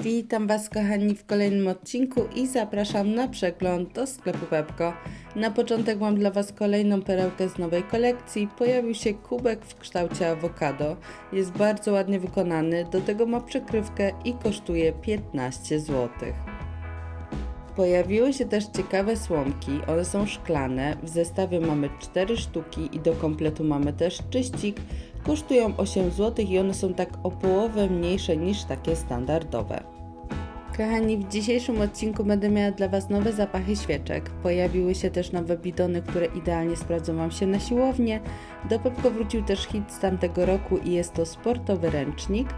Witam Was kochani w kolejnym odcinku i zapraszam na przegląd do sklepu Pepko. Na początek mam dla Was kolejną perełkę z nowej kolekcji. Pojawił się kubek w kształcie awokado. Jest bardzo ładnie wykonany, do tego ma przykrywkę i kosztuje 15 zł. Pojawiły się też ciekawe słomki, one są szklane. W zestawie mamy 4 sztuki i do kompletu mamy też czyścik. Kosztują 8 zł i one są tak o połowę mniejsze niż takie standardowe. Kochani, w dzisiejszym odcinku będę miała dla Was nowe zapachy świeczek. Pojawiły się też nowe bidony, które idealnie sprawdzą Wam się na siłownię. Do Pepko wrócił też hit z tamtego roku i jest to sportowy ręcznik.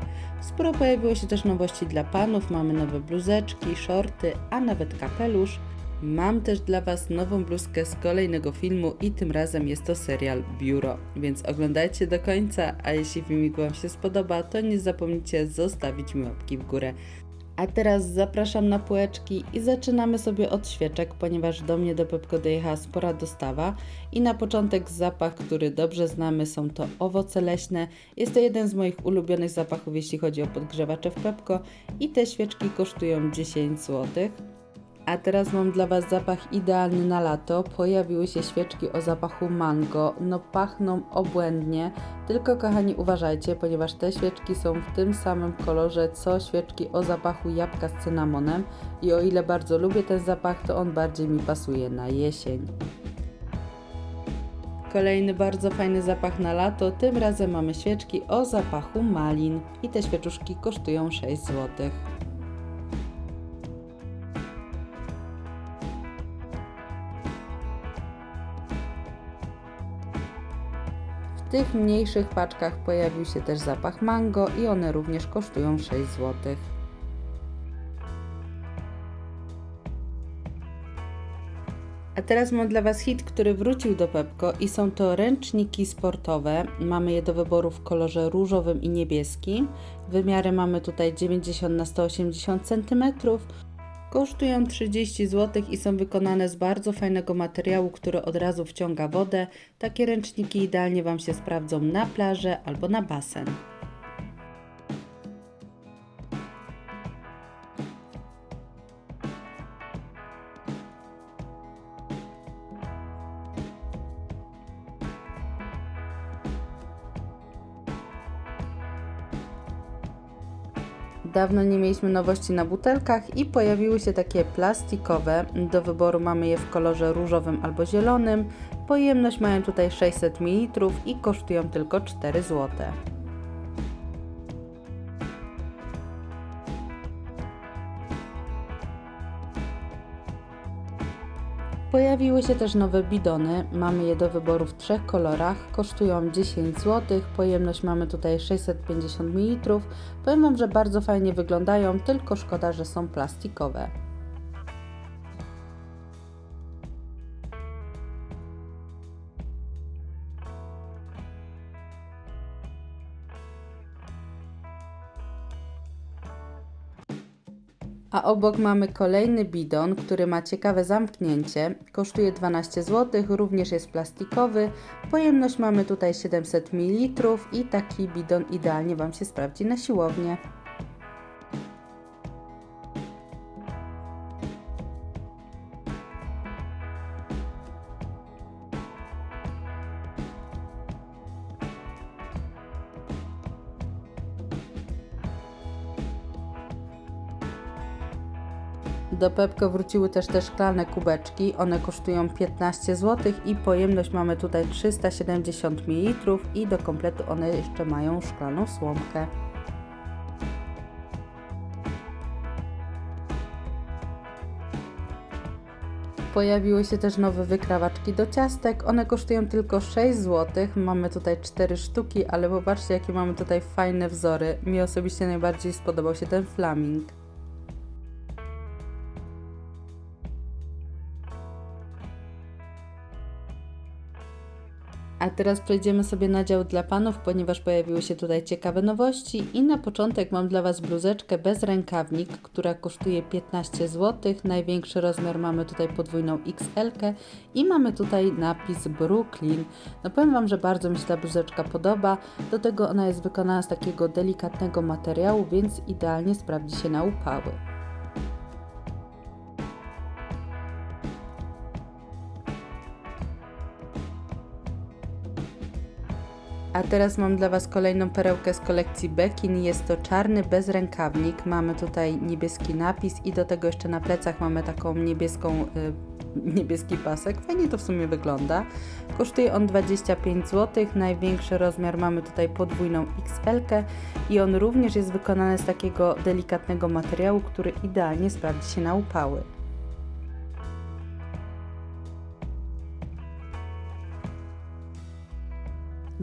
Sporo pojawiło się też nowości dla panów, mamy nowe bluzeczki, shorty, a nawet kapelusz. Mam też dla Was nową bluzkę z kolejnego filmu i tym razem jest to serial Biuro, więc oglądajcie do końca, a jeśli filmik Wam się spodoba, to nie zapomnijcie zostawić mi łapki w górę. A teraz zapraszam na półeczki i zaczynamy sobie od świeczek, ponieważ do mnie do Pepko dojechała spora dostawa i na początek zapach, który dobrze znamy, są to owoce leśne. Jest to jeden z moich ulubionych zapachów, jeśli chodzi o podgrzewacze w Pepko i te świeczki kosztują 10 zł. A teraz mam dla Was zapach idealny na lato. Pojawiły się świeczki o zapachu mango. No pachną obłędnie. Tylko kochani uważajcie, ponieważ te świeczki są w tym samym kolorze co świeczki o zapachu jabłka z cynamonem. I o ile bardzo lubię ten zapach, to on bardziej mi pasuje na jesień. Kolejny bardzo fajny zapach na lato. Tym razem mamy świeczki o zapachu malin. I te świeczuszki kosztują 6 zł. Tych mniejszych paczkach pojawił się też zapach mango i one również kosztują 6 zł. A teraz mam dla Was hit, który wrócił do Pepko i są to ręczniki sportowe. Mamy je do wyboru w kolorze różowym i niebieskim. Wymiary mamy tutaj 90 na 180 cm. Kosztują 30 zł i są wykonane z bardzo fajnego materiału, który od razu wciąga wodę. Takie ręczniki idealnie Wam się sprawdzą na plażę albo na basen. Dawno nie mieliśmy nowości na butelkach i pojawiły się takie plastikowe. Do wyboru mamy je w kolorze różowym albo zielonym. Pojemność mają tutaj 600 ml i kosztują tylko 4 zł. Pojawiły się też nowe bidony. Mamy je do wyboru w trzech kolorach. Kosztują 10 zł. Pojemność mamy tutaj 650 ml. Powiem Wam, że bardzo fajnie wyglądają, tylko szkoda, że są plastikowe. A obok mamy kolejny bidon, który ma ciekawe zamknięcie. Kosztuje 12 zł, również jest plastikowy. Pojemność mamy tutaj 700 ml i taki bidon idealnie Wam się sprawdzi na siłownię. Do Pepko wróciły też te szklane kubeczki. One kosztują 15 zł i pojemność mamy tutaj 370 ml i do kompletu one jeszcze mają szklaną słomkę. Pojawiły się też nowe wykrawaczki do ciastek. One kosztują tylko 6 zł. Mamy tutaj 4 sztuki, ale popatrzcie jakie mamy tutaj fajne wzory. Mi osobiście najbardziej spodobał się ten flaming. A teraz przejdziemy sobie na dział dla panów, ponieważ pojawiły się tutaj ciekawe nowości i na początek mam dla Was bluzeczkę bez rękawnik, która kosztuje 15 zł. Największy rozmiar mamy tutaj podwójną XL i mamy tutaj napis Brooklyn. No powiem Wam, że bardzo mi się ta bluzeczka podoba. Do tego ona jest wykonana z takiego delikatnego materiału, więc idealnie sprawdzi się na upały. A teraz mam dla Was kolejną perełkę z kolekcji Bekin. Jest to czarny bezrękawnik. Mamy tutaj niebieski napis i do tego jeszcze na plecach mamy taką niebieską, y, niebieski pasek. Fajnie to w sumie wygląda. Kosztuje on 25 zł. Największy rozmiar mamy tutaj podwójną XL i on również jest wykonany z takiego delikatnego materiału, który idealnie sprawdzi się na upały.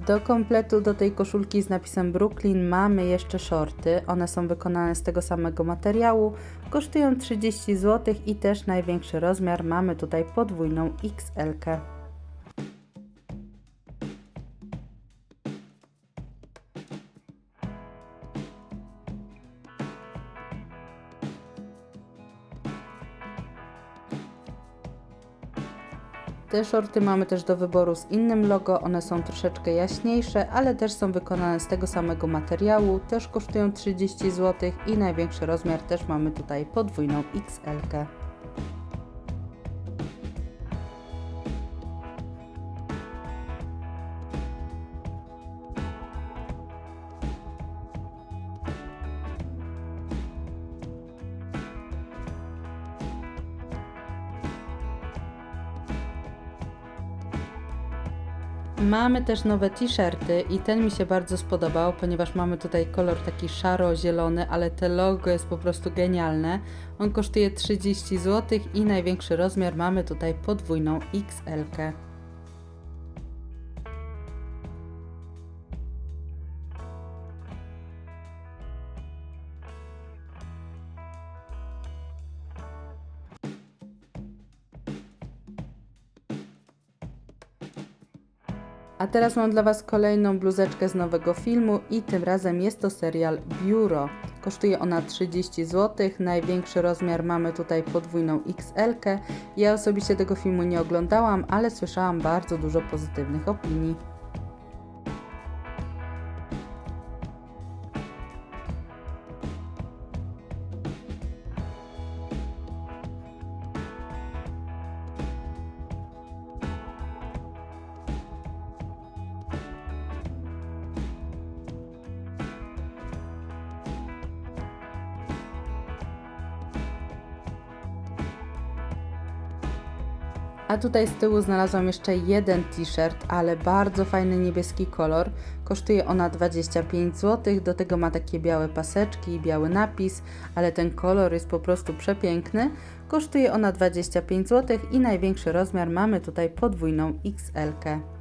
Do kompletu do tej koszulki z napisem Brooklyn mamy jeszcze shorty. One są wykonane z tego samego materiału. Kosztują 30 zł i też największy rozmiar mamy tutaj podwójną XL. -kę. Te shorty mamy też do wyboru z innym logo, one są troszeczkę jaśniejsze, ale też są wykonane z tego samego materiału, też kosztują 30 zł i największy rozmiar też mamy tutaj podwójną XL. -kę. Mamy też nowe t-shirty i ten mi się bardzo spodobał, ponieważ mamy tutaj kolor taki szaro-zielony, ale te logo jest po prostu genialne. On kosztuje 30 zł i największy rozmiar mamy tutaj podwójną XL. -kę. A teraz mam dla Was kolejną bluzeczkę z nowego filmu i tym razem jest to serial Biuro. Kosztuje ona 30 zł, największy rozmiar mamy tutaj podwójną XL. -kę. Ja osobiście tego filmu nie oglądałam, ale słyszałam bardzo dużo pozytywnych opinii. A tutaj z tyłu znalazłam jeszcze jeden t-shirt, ale bardzo fajny niebieski kolor. Kosztuje ona 25 zł, do tego ma takie białe paseczki biały napis, ale ten kolor jest po prostu przepiękny. Kosztuje ona 25 zł i największy rozmiar mamy tutaj podwójną XL. -kę.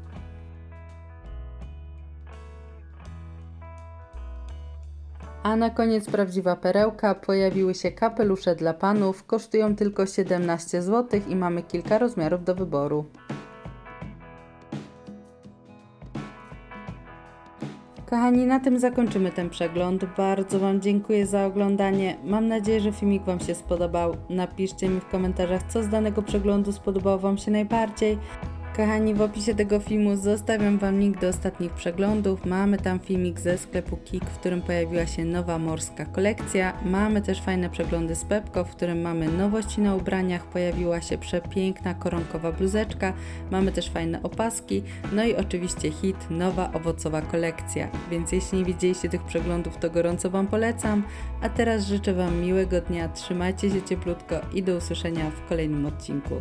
A na koniec prawdziwa perełka. Pojawiły się kapelusze dla panów. Kosztują tylko 17 zł i mamy kilka rozmiarów do wyboru. Kochani, na tym zakończymy ten przegląd. Bardzo Wam dziękuję za oglądanie. Mam nadzieję, że filmik Wam się spodobał. Napiszcie mi w komentarzach, co z danego przeglądu spodobało Wam się najbardziej. Kochani, w opisie tego filmu zostawiam Wam link do ostatnich przeglądów. Mamy tam filmik ze sklepu Kik, w którym pojawiła się nowa morska kolekcja. Mamy też fajne przeglądy z Pepko, w którym mamy nowości na ubraniach. Pojawiła się przepiękna koronkowa bluzeczka. Mamy też fajne opaski. No i oczywiście hit, nowa owocowa kolekcja. Więc jeśli nie widzieliście tych przeglądów, to gorąco Wam polecam. A teraz życzę Wam miłego dnia, trzymajcie się cieplutko i do usłyszenia w kolejnym odcinku.